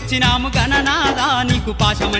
తెచ్చినాము గణనాదా నీకు పాశమ